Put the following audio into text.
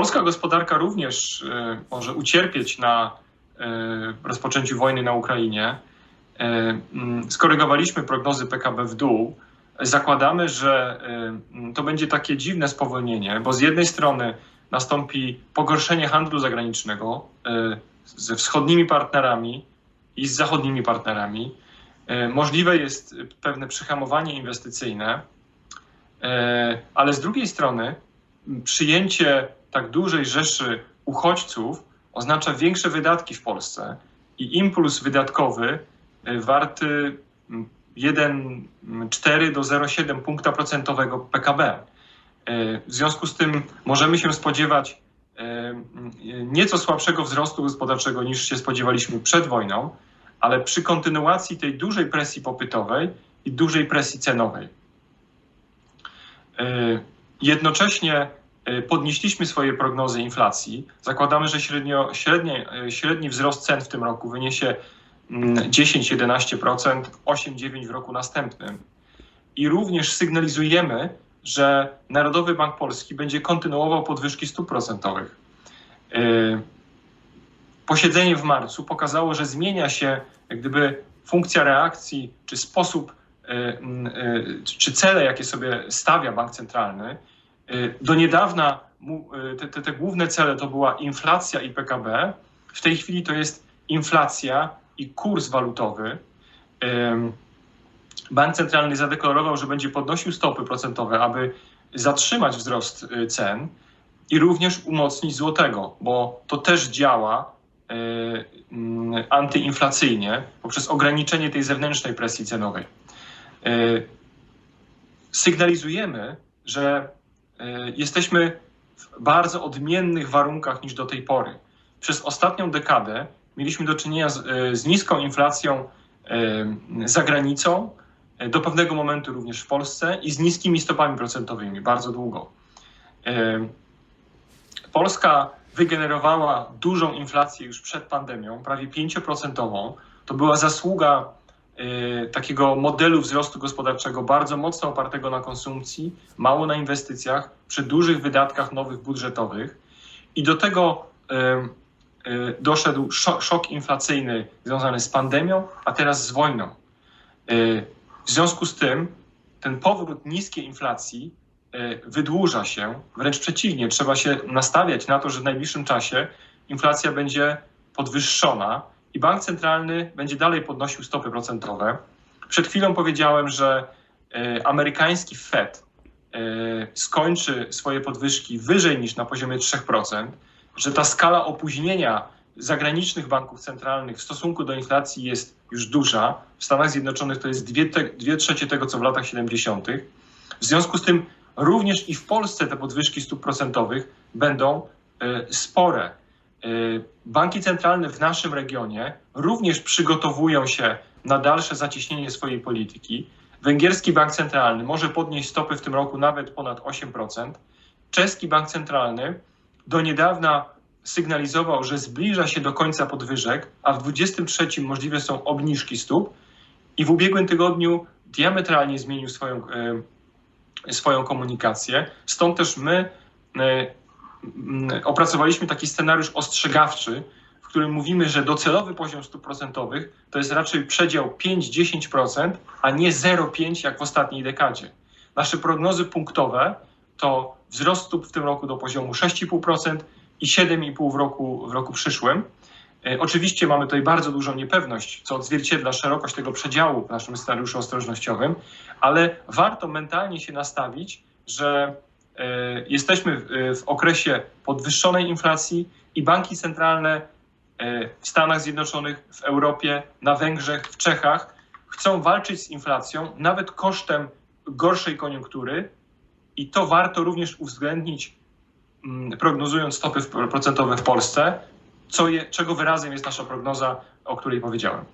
Polska gospodarka również e, może ucierpieć na e, rozpoczęciu wojny na Ukrainie. E, Skorygowaliśmy prognozy PKB w dół. Zakładamy, że to będzie takie dziwne spowolnienie, bo z jednej strony nastąpi pogorszenie handlu zagranicznego ze wschodnimi partnerami i z zachodnimi partnerami. Możliwe jest pewne przyhamowanie inwestycyjne, ale z drugiej strony przyjęcie tak dużej rzeszy uchodźców oznacza większe wydatki w Polsce i impuls wydatkowy y, warty mm, 1,4 do 0,7 punkta procentowego PKB. Y, W związku z tym możemy się spodziewać y, nieco słabszego wzrostu gospodarczego niż się spodziewaliśmy przed wojną, ale przy kontynuacji tej dużej presji popytowej i dużej presji cenowej. Jednocześnie podnieśliśmy swoje prognozy inflacji. Zakładamy, że średnio, średnie, y, średni wzrost cen w tym roku wyniesie mm, 10-11%, 8-9% w roku następnym. I również sygnalizujemy, że Narodowy Bank Polski będzie kontynuował podwyżki stóp procentowych. Y, Posiedzenie w marcu pokazało, że zmienia się jak gdyby funkcja reakcji, czy sposób, mm, czy cele, jakie sobie stawia bank centralny. Y, Do niedawna y, te, te, te główne cele to była inflacja i PKB. W tej chwili to jest inflacja i kurs walutowy. Bank centralny zadeklarował, że będzie podnosił stopy procentowe, aby zatrzymać wzrost y, cen i również umocnić złotego, bo to też działa mm, antyinflacyjnie poprzez ograniczenie tej zewnętrznej presji cenowej. Sygnalizujemy, że jesteśmy w bardzo odmiennych warunkach niż do tej pory. Przez ostatnią dekadę mieliśmy do czynienia z, y, z niską inflacją y, za granicą, do pewnego momentu również w Polsce i z niskimi stopami procentowymi bardzo długo. Polska wygenerowała dużą inflację już przed pandemią, prawie 5%. To była zasługa takiego modelu wzrostu gospodarczego bardzo mocno opartego na konsumpcji, mało na inwestycjach, przy dużych wydatkach nowych budżetowych. I do tego y, y, doszedł szok, inflacyjny związany z pandemią, a teraz z wojną. Y, W związku z tym ten powrót niskiej inflacji y, wydłuża się, wręcz przeciwnie, trzeba się nastawiać na to, że w najbliższym czasie inflacja będzie podwyższona i bank centralny będzie dalej podnosił stopy procentowe. Przed chwilą powiedziałem, że y, amerykański Fed y, skończy swoje podwyżki wyżej niż na poziomie 3%, że ta skala opóźnienia zagranicznych banków centralnych w stosunku do inflacji jest już duża. W Stanach Zjednoczonych to jest dwie, te, dwie trzecie tego, co w latach 70. W związku z tym również i w Polsce te podwyżki stóp procentowych będą y, spore. Y, Banki centralne w naszym regionie również przygotowują się na dalsze zacieśnienie swojej polityki. Węgierski bank centralny może podnieść stopy w tym roku nawet ponad 8%. Czeski bank centralny do niedawna sygnalizował, że zbliża się do końca podwyżek, a w 2023 możliwe są obniżki stóp. I w ubiegłym tygodniu diametralnie zmienił swoją, e, swoją komunikację. Stąd też my m, opracowaliśmy taki scenariusz ostrzegawczy, w którym mówimy, że docelowy poziom stóp procentowych to jest raczej przedział 5-10%, a nie 0,5 jak w ostatniej dekadzie. Nasze prognozy punktowe to wzrost stóp w tym roku do poziomu 6,5% i 7,5% w roku, w roku przyszłym. E, Oczywiście mamy tutaj bardzo dużą niepewność, co odzwierciedla szerokość tego przedziału w naszym scenariuszu ostrożnościowym, ale warto mentalnie się nastawić, że jesteśmy w, e, w okresie podwyższonej inflacji i banki centralne e, w Stanach Zjednoczonych, w Europie, na Węgrzech, w Czechach chcą walczyć z inflacją nawet kosztem gorszej koniunktury i to warto również uwzględnić, mm, prognozując stopy procentowe w Polsce, co je, czego wyrazem jest nasza prognoza, o której powiedziałem.